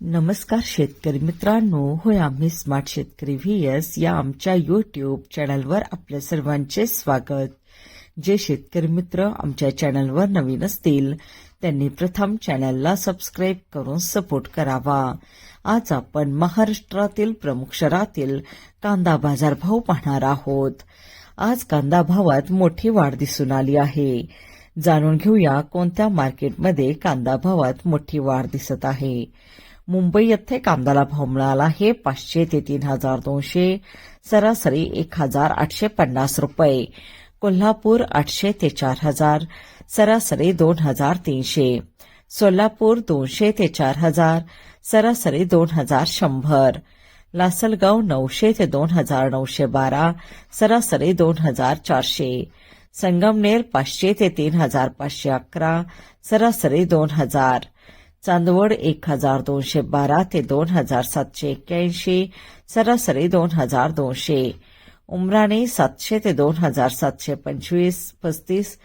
नमस्कार शेतकरी मित्रांनो होय आम्ही स्मार्ट शेतकरी व्हीएस या आमच्या यूट्यूब चॅनलवर आपल्या सर्वांचे स्वागत. जे शेतकरी मित्र आमच्या चॅनलवर नवीन असतील त्यांनी प्रथम चॅनलला सबस्क्राईब करून सपोर्ट करावा. आज आपण महाराष्ट्रातील प्रमुख शहरातील कांदा बाजारभाव पाहणार आहोत. आज कांदा भावात मोठी वाढ दिसून आली आहे. जाणून घेऊया कोणत्या मार्केटमध्ये कांदा भावात मोठी वाढ दिसत आहे. मुंबई येथे कांद्याला भाव मिळाला आहे. पाचशे ते तीन हजार दोनशे सरासरी एक हजार आठशे पन्नास रुपये. कोल्हापूर आठशे ते चार हजार सरासरी दोन हजार तीनशे. सोलापूर दोनशे ते चार हजार सरासरी दोन हजार शंभर. लासलगाव नऊशे ते दोन हजार नऊशे बारा सरासरी दोन हजार चारशे. संगमनेर पाचशे ते तीन हजार पाचशे अकरा सरासरी दोन हजार. चांदवड एक हजार दोनशे बारा ते दोन हजार सातशे एक्क्याऐंशी सरासरी दोन हजार दोनशे. उमराणे सातशे ते दोन हजार सातशे पंचवीस पस्तीस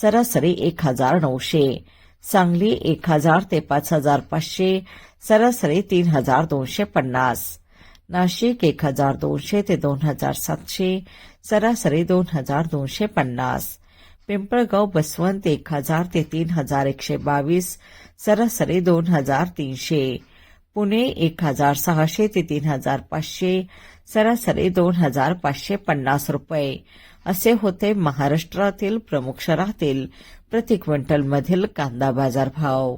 सरासरी एक हजार नऊशे. सांगली एक हजार ते पाच हजार पाचशे सरासरी तीन हजार दोनशे पन्नास. नाशिक एक हजार दोनशे ते दोन हजार सातशे सरासरी दोन हजार दोनशे पन्नास. पिंपळगाव बसवंत एक हजार ते तीन हजार एकशे बावीस सरासरी दोन हजार तीनशे. पुणे एक हजार सहाशे ते तीन हजार पाचशे सरासरी दोन हजार पाचशे पन्नास रुपये. असे होते महाराष्ट्रातील प्रमुख शहरातील प्रति क्विंटलमधील कांदा बाजार भाव